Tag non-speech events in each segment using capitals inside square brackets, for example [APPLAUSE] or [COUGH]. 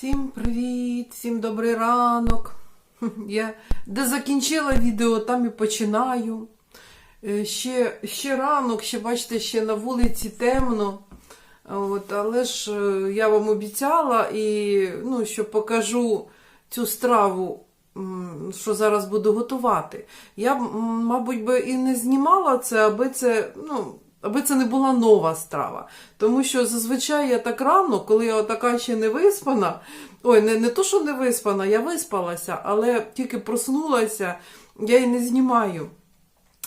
Всім привіт, всім добрий ранок. [LAUGHS] Я де закінчила відео, там і починаю. Е, Ще, ще ранок, ще бачите, ще на вулиці темно. От, але ж е, я вам обіцяла, і, ну, що покажу цю страву, що зараз буду готувати. Я, мабуть, би і не знімала це, аби це, ну, аби це не була нова страва. Тому що зазвичай я так рано, коли я така ще не виспана, ой, не, не то, що не виспана, я виспалася, але тільки проснулася, я і не знімаю.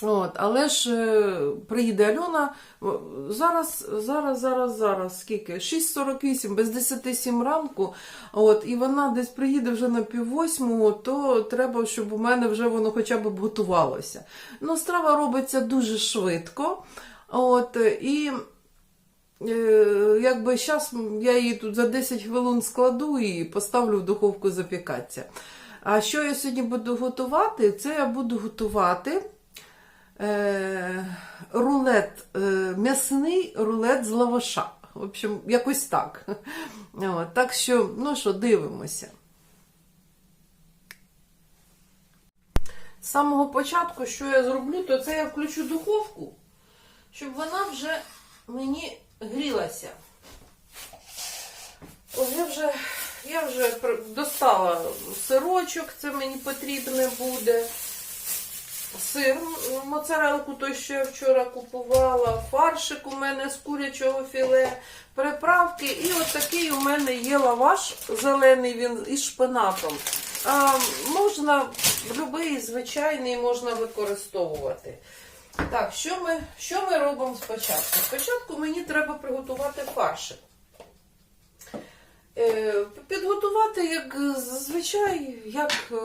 От, але ж е, приїде Альона. Зараз, зараз, зараз, зараз, скільки? 6.48, без 10 ранку. От, і вона десь приїде вже на піввосьму, то треба, щоб у мене вже воно хоча б готувалося. Ну, страва робиться дуже швидко. От, і е, якби зараз я її тут за 10 хвилин складу і поставлю в духовку запікатися. А що я сьогодні буду готувати? Це я буду готувати е, рулет, е, м'ясний рулет з лаваша. В общем, якось так. От, так що, ну що, дивимося. З самого початку, що я зроблю, то це я включу духовку, щоб вона вже мені грілася. Я вже, я вже достала сирочок, це мені потрібне буде. Сир, моцарелку, той, що я вчора купувала, фаршик у мене з курячого філе, приправки. І от такий у мене є лаваш зелений, він із шпинатом. А, можна будь-який звичайний можна використовувати. Так, що ми, що ми робимо спочатку? Спочатку мені треба приготувати фаршик. Е, Підготувати, як зазвичай, як е,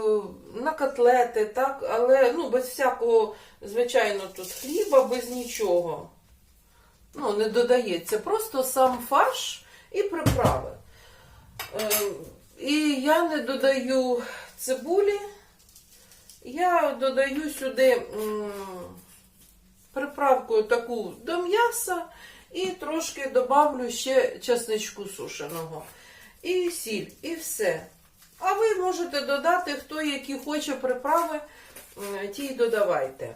на котлети, так, але ну, без всякого, звичайно, тут хліба, без нічого. Ну, не додається. Просто сам фарш і приправи. Е, І я не додаю цибулі, я додаю сюди м, приправку таку до м'яса і трошки добавлю ще чесничку сушеного. І сіль, і все. А ви можете додати, хто які хоче приправи, м, ті й додавайте.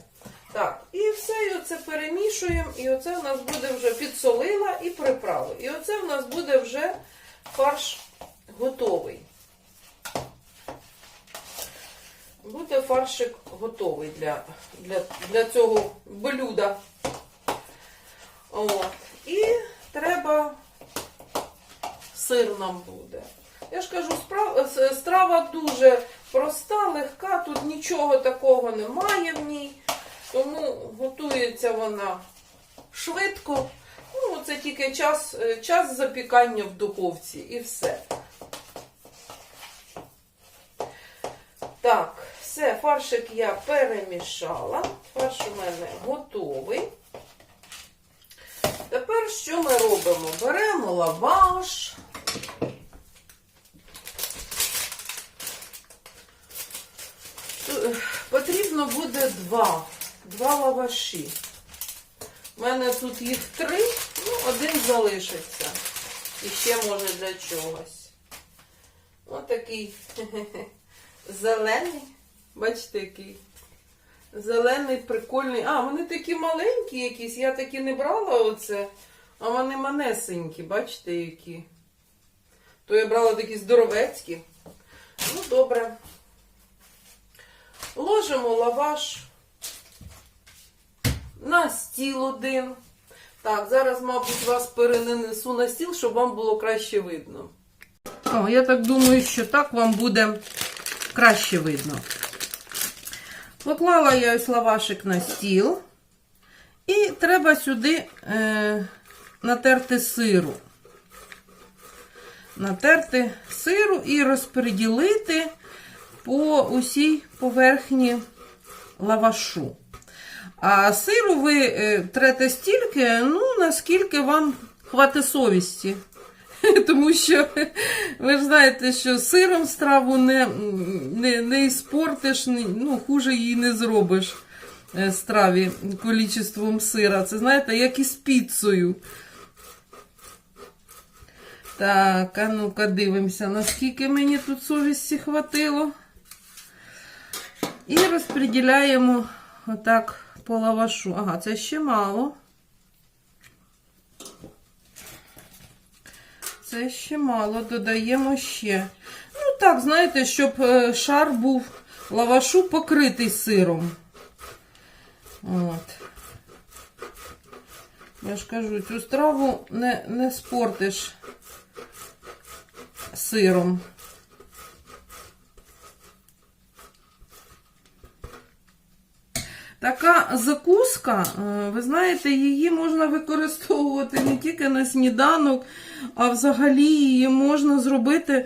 Так, і все, і оце перемішуємо, і оце в нас буде вже підсолила і приправи. І оце в нас буде вже фарш готовий. Буде фаршик готовий для, для, для цього блюда. От. І треба сир нам буде. Я ж кажу, справ- страва дуже проста, легка, тут нічого такого немає в ній, тому готується вона швидко. Ну, це тільки час, час запікання в духовці і все. Так, все, фаршик я перемішала. Фарш у мене готовий. Тепер що ми робимо? Беремо лаваш. Потрібно буде два. Два лаваші. У мене тут їх три, ну, один залишиться. І ще може для чогось. Ось такий [LAUGHS] зелений. Бачите, який. Зелений, прикольний. А, вони такі маленькі якісь. Я такі не брала оце. А вони манесенькі, бачите, які. То я брала такі здоровецькі. Ну, добре. Ложимо лаваш на стіл один. Так, зараз, мабуть, вас перенесу на стіл, щоб вам було краще видно. О, я так думаю, що так вам буде краще видно. Поклала я ось лавашик на стіл. І треба сюди е, натерти сиру. Натерти сиру і розподілити по усій поверхні лавашу. А сиру ви е, трете стільки, ну, наскільки вам хватить совісті. [LAUGHS] Тому що ви ж знаєте, що сиром страву не, не, не іспортиш, ну, хуже її не зробиш е, страві кількістю сира. Це знаєте, як і з піцею. Так, а ну-ка дивимося, наскільки мені тут совісті хватило. І розподіляємо отак по лавашу. Ага, це ще мало. Це ще мало, додаємо ще. Ну так, знаєте, щоб е, шар був лавашу покритий сиром. От. Я ж кажу, цю страву не, не спортиш сиром. Така закуска, е, ви знаєте, її можна використовувати не тільки на сніданок, а взагалі її можна зробити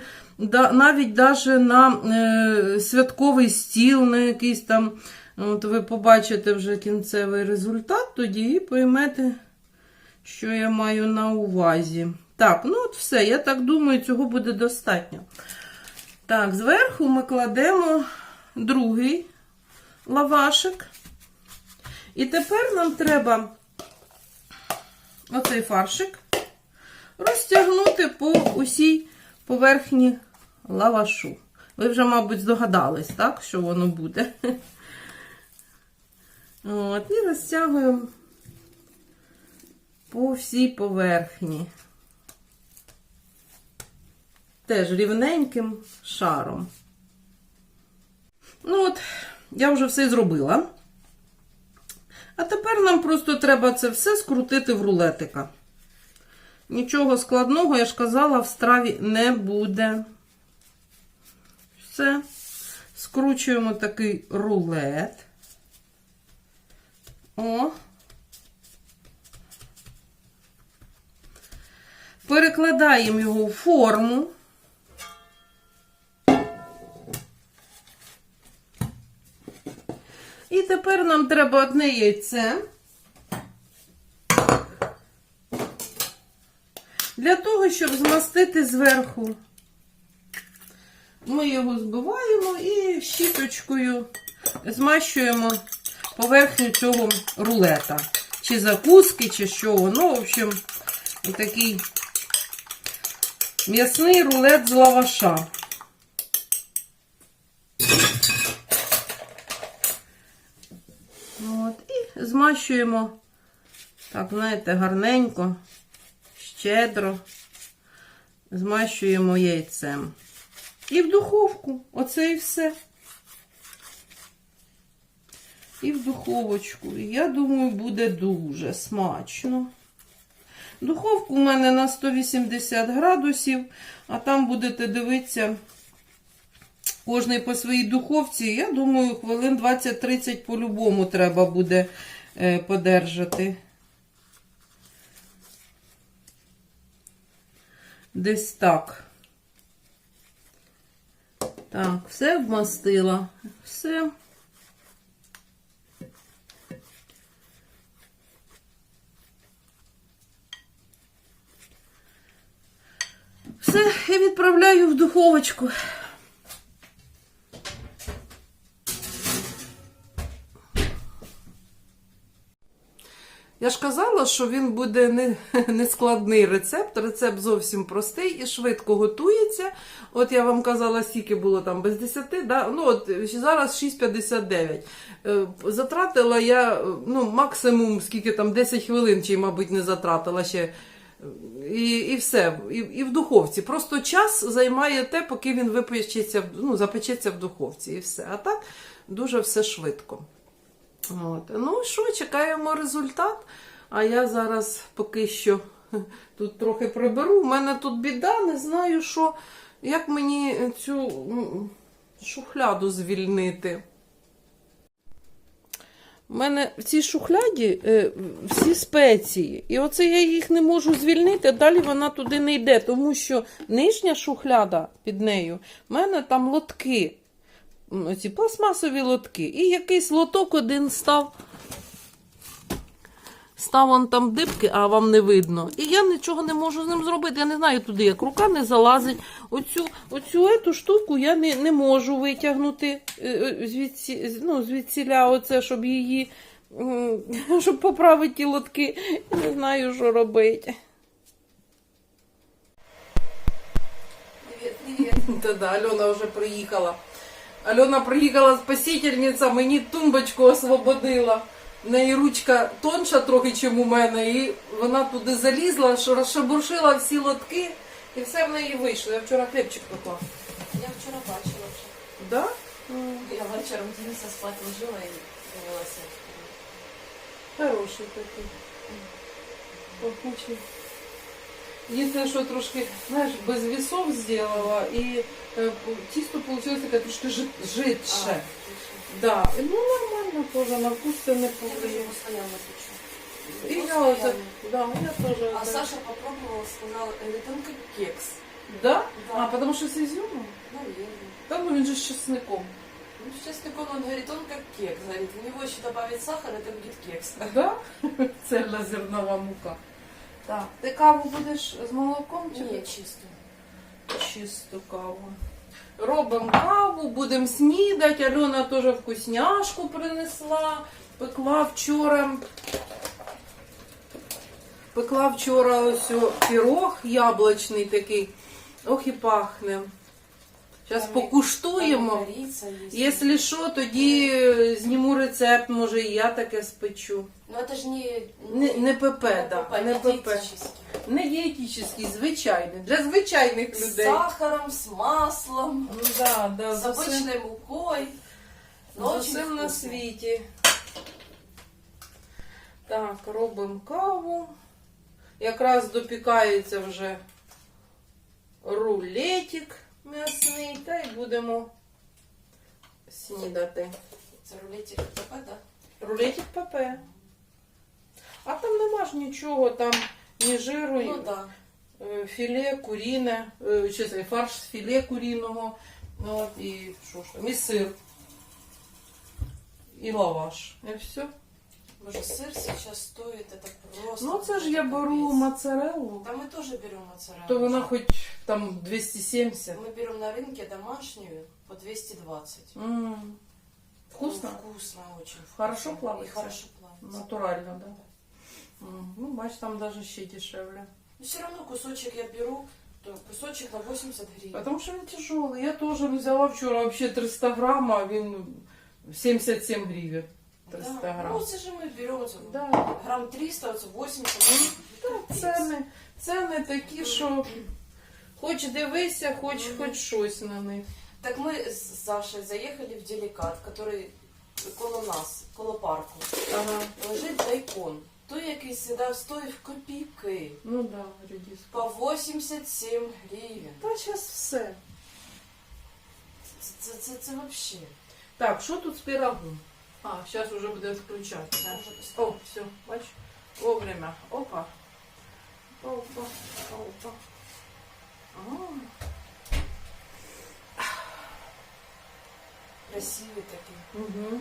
навіть даже на е, святковий стіл, на якийсь там. От ви побачите вже кінцевий результат, тоді і поймете, що я маю на увазі. Так, ну от все, я так думаю, цього буде достатньо. Так, зверху ми кладемо другий лавашик. І тепер нам треба оцей фаршик розтягнути по усій поверхні лавашу. Ви вже, мабуть, здогадались, так, що воно буде. От, і розтягуємо по всій поверхні. Теж рівненьким шаром. Ну от, я вже все зробила. А тепер нам просто треба це все скрутити в рулетика. Нічого складного, я ж казала, в страві не буде. Все. Скручуємо такий рулет. О. Перекладаємо його в форму. І тепер нам треба одне яйце. Для того, щоб змастити зверху, ми його збиваємо і щіточкою змащуємо поверхню цього рулета. Чи закуски, чи що. Ну, в общем, такий м'ясний рулет з лаваша. От, і змащуємо, так, знаєте, гарненько, щедро змащуємо яйцем. І в духовку. Оце і все. І в духовочку. Я думаю, буде дуже смачно. Духовку у мене на 180 градусів, а там будете дивитися кожний по своїй духовці. Я думаю, хвилин 20-30 по-любому треба буде е, подержати. Десь так. Так, все вмастила. Все. Все, і відправляю в духовочку. Я ж казала, що він буде не, [LAUGHS] не складний рецепт. Рецепт зовсім простий і швидко готується. От я вам казала, скільки було там без 10, да? ну от зараз 6,59. Е, Затратила я ну, максимум скільки там 10 хвилин, чи, мабуть, не затратила ще. І і все, і, і в духовці. Просто час займає те, поки він випечеться, ну, запечеться в духовці, і все. А так дуже все швидко. От. Ну що, чекаємо результат. А я зараз поки що [LAUGHS] тут трохи приберу. У мене тут біда, не знаю, що, як мені цю шухляду звільнити. У мене в цій шухляді е, всі спеції. І оце я їх не можу звільнити, далі вона туди не йде, тому що нижня шухляда під нею, в мене там лотки. Оці пластмасові лотки. І якийсь лоток один став. Став он там дибки, а вам не видно. І я нічого не можу з ним зробити. Я не знаю туди, як рука не залазить. Оцю, оцю ету штуку я не, не можу витягнути е, е, ну, звідсіля, оце, щоб її, [LAUGHS] щоб поправити ті лотки. Не знаю, що робити. Та да, Альона вже приїхала. Альона приїхала спасительниця, мені тумбочку освободила. В неї ручка тонша трохи, чим у мене, і вона туди залізла, що розшабуршила всі лотки, і все в неї вийшло. Я вчора хлібчик поклав. Я вчора бачила вже. Да? Я вечором Дениса спати ложила і дивилася. Хороший такий. Пахучий. Єдине, що трошки, знаєш, без вісов зробила, і е, тісто вийшло таке трошки жит- жидше. Да. Ну нормально теж, на вкус це не Я повлияє. його постоянно печу. І я Постоянно. оце, да, я теж. А це- Саша попробовала, сказала, это там как кекс. Да? Да. А, потому що з ізюмом? Наверное. Та ну він же з чесником. Ну, сейчас такой он говорит, он как кекс. Говорит, в него еще добавить сахар, это будет кекс. Да? [LAUGHS] Цельна зернова мука. Так. Ти каву будеш з молоком чи Ні, чисту. чисто. чисту каву. Робимо каву, будемо снідати. Альона теж вкусняшку принесла. Пекла вчора. Пекла вчора ось пірог яблучний такий. Ох і пахне. Зараз покуштуємо. Якщо що, тоді зніму рецепт, може і я таке спечу. Но это же не... Не, не ПП, да, не ПП. Не дієтичний, звичайний, для звичайних С людей. сахаром, с маслом, Ну, да, да, з. Но з очень усім на світі. Так, робимо каву. Якраз допікається вже рулетик м'ясний, та й будемо снідати. Это рулетик ПП, да? Рулетик ПП. А там нема ж нічого, там ні жиру, Ну да. е, філе куріне, е, чи це фарш з філе куріного, ну, от, і що ж там, і сир, і лаваш. І все. Боже, сыр сейчас стоит, это просто... Ну це ж я беру капец. моцареллу, Да мы тоже берем моцареллу. то вона хоч там 270. Мы берем на рынке домашнюю по 220. М, Вкусно? Ну, вкусно очень. вкусно. Хорошо плавится? И хорошо плавится. Натурально, да? М, Ну, бач, там даже ще дешевле. Но все равно кусочек я беру, то кусочек на 80 гривен. Потому что он тяжелый. Я тоже взяла вчера вообще 300 грамм, а він 77 гривен. 300 да. грамм. Ну, це ж ми беремо це, Да. грамм 300, оце 80. Ціни, ціни такі, що хоч дивися, хоч, хоч щось на них. Так ми з Сашей заїхали в делікат, який коло нас, коло парку. Ага. Лежить дайкон. Той, який сідав, стоїв копійки. Ну да, редис. По 87 гривень. Та зараз все. Це, це, це, це вообще. Так, що тут з пирогом? А, зараз вже буде включати. Це Да. О, все, бач. Вовремя. Опа. Опа. Опа. Красивий такий. Угу.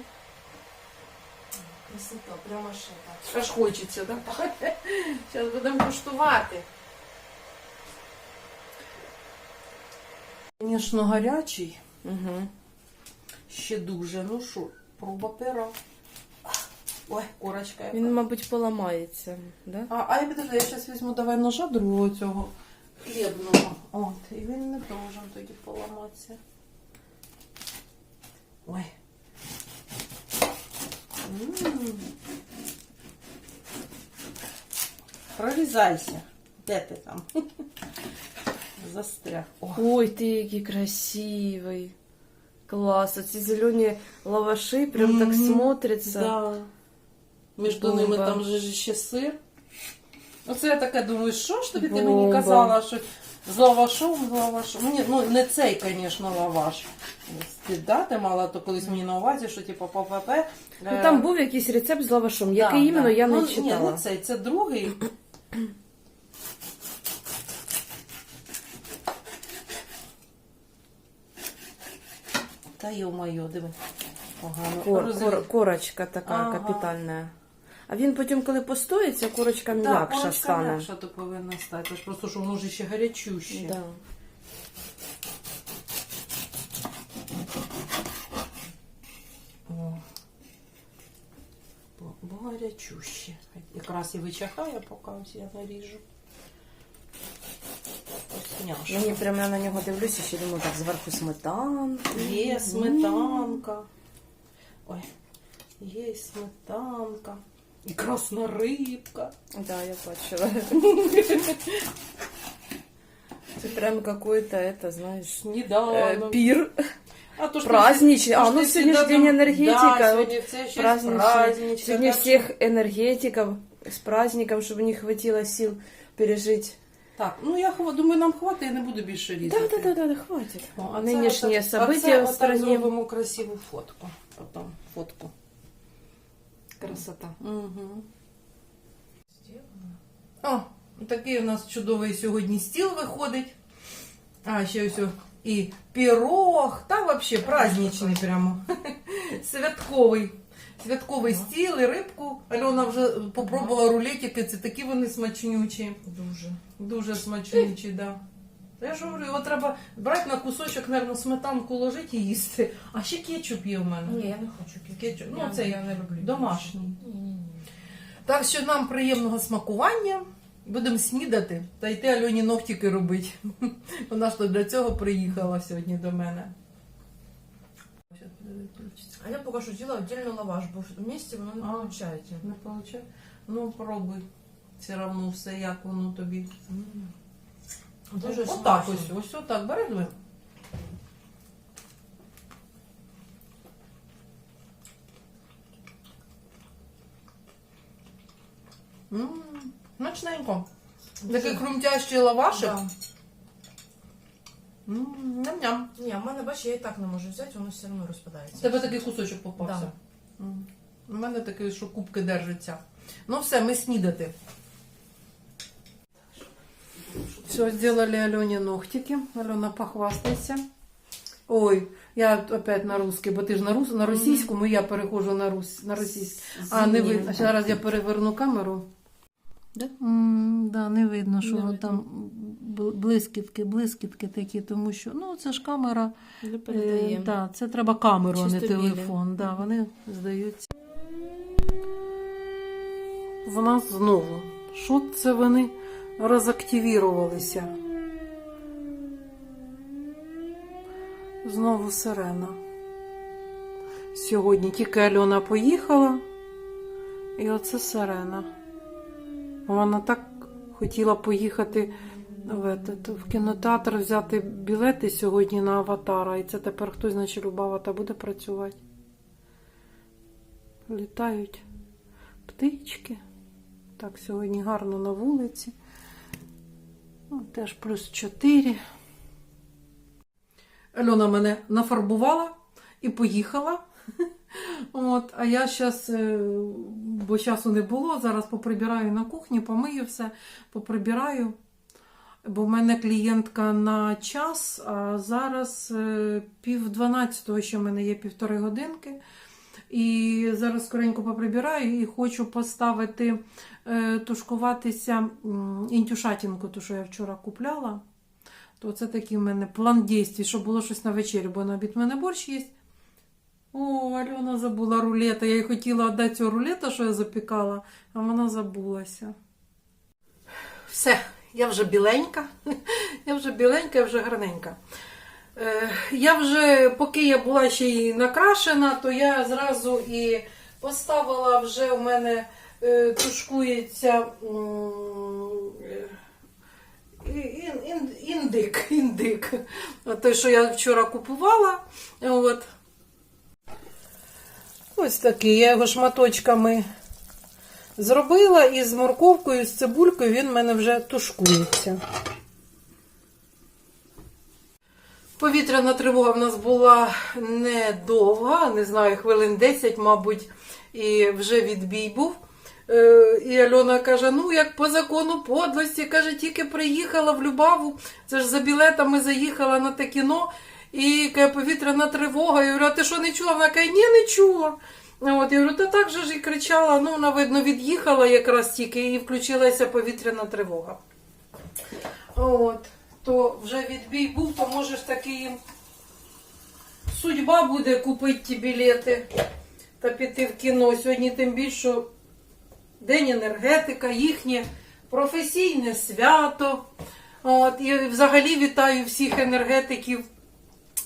Красота, прямо ще так. Аж хочеться, так? Да? [LAUGHS] Зараз будемо куштувати. Звісно, гарячий. Угу. Ще дуже. Ну що, проба пера. Ой, корочка. яка. Він, мабуть, поламається, да? А, а я підожди, я зараз візьму давай ножа другого цього хлібного. От, і він не должен тоді поламатися. Ой. М. Прорізайся. Де ти там? [LAUGHS] Застряг. О. Ой, ти який красивий. Клас, оці зелені лаваши прям так Мгм. смотряться. Да. Між Бомба. ними там же ж ще сир. Оце я таке думаю, що ж тобі ти мені казала, що з лавашом, з лавашом. Ні, ну не цей, звісно, лаваш. Ти да, ти мала то колись мені на увазі, що типу по ПП. Ну там був якийсь рецепт з лавашом. Який іменно я не ну, читала. Ні, не цей, це другий. Та йо-моє, диви. Погано. Кор, кор, корочка така Ага. капітальна. А він потім, коли постоїться, корочка Так, м'якша корочка стане. м'якша то повинна стати. Тож просто, що воно ж ще гарячуще. Да. О. Бо, бо гарячуще. Якраз і вичахає, поки ось я наріжу. Вкусняшка. Мені прямо я на нього дивлюся, ще думаю, так зверху сметанка. Є сметанка. Ой, є сметанка. І красна рибка. Да, я бачила. [LAUGHS] Це прям какой-то, это, знаєш, е, Сніданок. пір А то ж праздничный. то А, ж ну ти сегодня же всегда день там- энергетика. Да, вот сьогодні це щось праздничный. праздничне. Сегодня так всех энергетиков с праздником, чтобы не хватило сил пережить. Так, ну я хва- думаю, нам хватить, я не буду більше Да, різати. да, да, да, да, хватит. О, а це Нынешние отак- события оце в отак стране. зробимо красиву фотку. Потом фотку. Красота. Угу. О, такий у нас чудовий сьогодні стіл виходить. А, ще ось і пірог, та взагалі праздничний прямо. [LAUGHS] Святковий. Святковий стіл і рибку. Альона вже попробувала рулетики, це такі вони смачнючі. Дуже. Дуже смачнючі, да. Я ж говорю, його треба брати на кусочок, мабуть, сметанку ложити і їсти. А ще кетчуп є в мене. Ні, я не хочу Кетчуп. Ну, Я- це я не люблю домашній. Ні-ні-ні. Так що нам приємного смакування. Будемо снідати та йти Альоні ногтики робити. [LAUGHS] Вона ж то для цього приїхала сьогодні до мене. А я поки що діла віддільно лаваш, бо вместе воно не А. виходить. Не получає? Ну, пробуй. Все одно все, як воно тобі. Дуже отак смачно. ось, ось отак. М, Смачненько. Такий хрумтящий лавашик. Да. М, Ням-ням. Ні, в мене, бачиш, я і так не можу взяти, воно все одно У розпадається. тебе такий кусочок попався. М. У мене такий, що кубки держаться. Ну все, ми снідати. Все, сделали Алене ногтики. Алена, похвастайся. Ой, я опять на русский, бо ти ж на, рус... на російському, я перехожу на, рус... на російську. А, не видно. Зараз я переверну камеру. Да? М, да, не видно, що Не видно. там блискітки, блискітки такі, тому що ну, це ж камера. Не Е, да, це треба камеру, а не телефон. Да, вони здаються. В нас знову. Що це вони розактивірувалися? Знову сирена. Сьогодні тільки Альона поїхала, і оце сирена. Вона так хотіла поїхати в, в кінотеатр взяти білети сьогодні на аватара, і це тепер хтось, значить, Люба Авата буде працювати. Літають птички. Так, сьогодні гарно на вулиці. Ну, теж плюс 4. Альона мене нафарбувала і поїхала. [LAUGHS] От, а я зараз, бо часу не було, зараз поприбираю на кухні, помию все, поприбираю. Бо в мене клієнтка на час, а зараз е, пів дванадцятого, ще в мене є півтори годинки. І зараз скоренько поприбираю і хочу поставити е, тушкуватися інтюшатінку, ту, що я вчора купляла. То це такий в мене план дій, щоб було щось на вечерю, бо на обід в мене борщ є. О, Альона забула рулета. Я їй хотіла віддати цього рулета, що я запікала, а вона забулася. Все, я вже біленька. [LAUGHS] Я вже біленька, я вже гарненька. Е, Я вже, поки я була ще й накрашена, то я зразу і поставила вже у мене е, тушкується е, ін- ін- індик. [LAUGHS] індик. Той, що я вчора купувала. От. Ось такий. Я його шматочками зробила і з морковкою, з цибулькою він в мене вже тушкується. Повітряна тривога в нас була недовга, не знаю, хвилин 10, мабуть, і вже відбій був. Е, І Альона каже: ну, як по закону подлості, каже, тільки приїхала в Любаву, це ж за білетами заїхала на те кіно, і каже, повітряна тривога. Я говорю, а ти що не чула? Вона каже, ні, не чула. От, я говорю, та так же ж і кричала, ну, вона, видно, від'їхала якраз тільки і включилася повітряна тривога. От, то вже відбій був, то може ж таки судьба буде купити ті білети та піти в кіно. Сьогодні тим більше День енергетика, їхнє професійне свято. От, і взагалі вітаю всіх енергетиків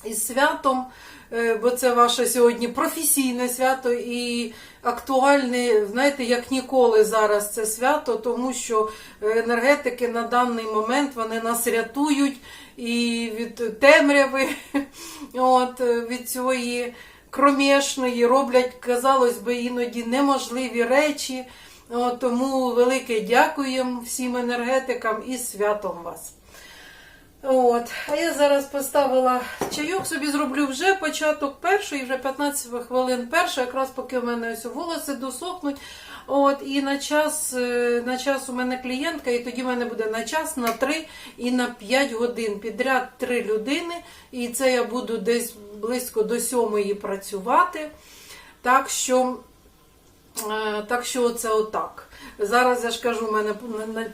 із святом, е, бо це ваше сьогодні професійне свято і актуальне, знаєте, як ніколи зараз це свято, тому що енергетики на даний момент вони нас рятують і від темряви, [LAUGHS] от, е, від цієї кромішної, роблять, казалось би, іноді неможливі речі. Тому велике дякуємо всім енергетикам і святом вас. От, а я зараз поставила чайок, собі зроблю вже початок першої, вже 15 хвилин перша, якраз поки в мене ось волоси досохнуть. От, і на час, е, на час у мене клієнтка, і тоді в мене буде на час, на 3 і на 5 годин підряд 3 людини. І це я буду десь близько до 7 працювати. Так що, е, так що це отак. Зараз я ж кажу, у мене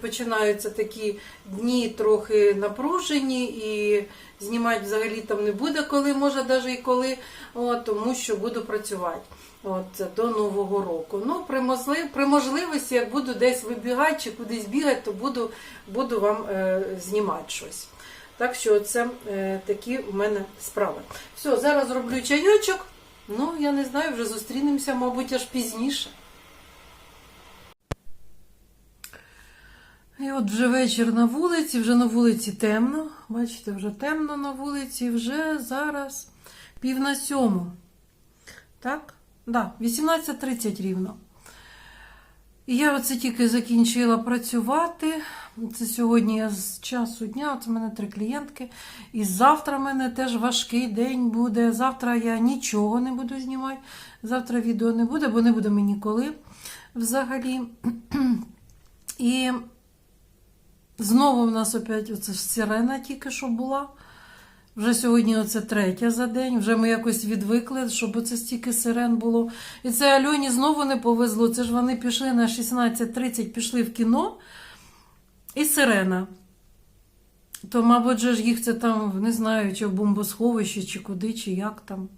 починаються такі дні трохи напружені, і знімати взагалі там не буде коли, може навіть і коли, от, тому що буду працювати. От, до Нового року. Ну, при, можлив, при можливості, як буду десь вибігати чи кудись бігати, то буду, буду вам е, знімати щось. Так що це е, такі у мене справи. Все, зараз роблю чайочок. Ну, я не знаю, вже зустрінемося, мабуть, аж пізніше. І от вже вечір на вулиці, вже на вулиці темно. Бачите, вже темно на вулиці, вже зараз пів на сьому. Так? Да, 18.30 рівно. І я оце тільки закінчила працювати. Це сьогодні я з часу дня, це в мене три клієнтки. І завтра в мене теж важкий день буде. Завтра я нічого не буду знімати. Завтра відео не буде, бо не буде мені коли взагалі. [CLEARS THROAT] І знову в нас опять оце ж сирена тільки що була. Вже сьогодні оце третя за день, вже ми якось відвикли, щоб оце стільки сирен було. І це Альоні знову не повезло. Це ж вони пішли на 16.30, пішли в кіно і сирена. То, мабуть, же ж їх це там, не знаю, чи в бомбосховищі, чи куди, чи як там.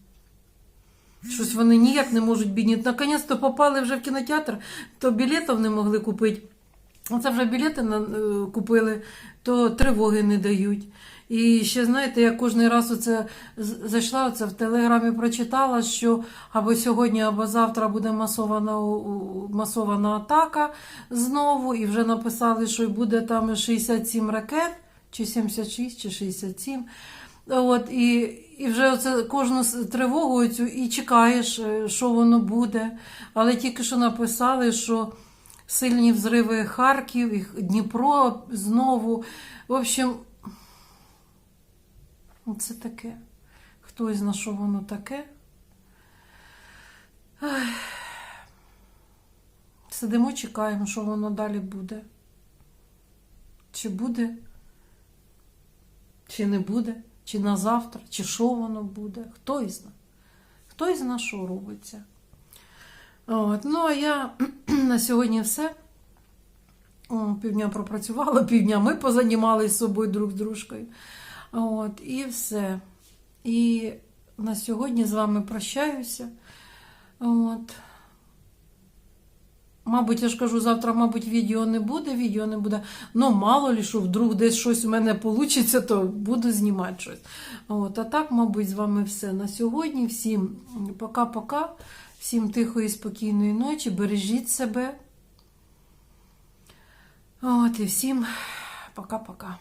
Щось вони ніяк не можуть бідні. Наконець-то попали вже в кінотеатр, то білетів не могли купити. Оце вже білети е, купили, то тривоги не дають. І ще, знаєте, я кожен раз оце зайшла оце в телеграмі, прочитала, що або сьогодні, або завтра буде масована, масована атака знову, і вже написали, що буде там 67 ракет, чи 76, чи 67. От, і, і вже оце кожну тривогу цю і чекаєш, е, що воно буде. Але тільки що написали, що сильні взриви Харків, і Дніпро знову. В общем, це таке. Хто зна, що воно таке. Сидимо, чекаємо, що воно далі буде. Чи буде, чи не буде, чи на завтра, чи що воно буде. Хто із зна. Хто із зна, що робиться. От. Ну, а я [CLEARS THROAT] на сьогодні все. Півдня пропрацювала, [LAUGHS] півдня ми позанімалися собою друг з дружкою. От, і все. І на сьогодні з вами прощаюся. От. Мабуть, я ж кажу, завтра, мабуть, відео не буде, відео не буде. Ну, мало ли, що вдруг десь щось у мене вийде, то буду знімати щось. От, а так, мабуть, з вами все на сьогодні. Всім пока-пока. Всім тихої, спокійної ночі. Бережіть себе. От, і всім пока-пока.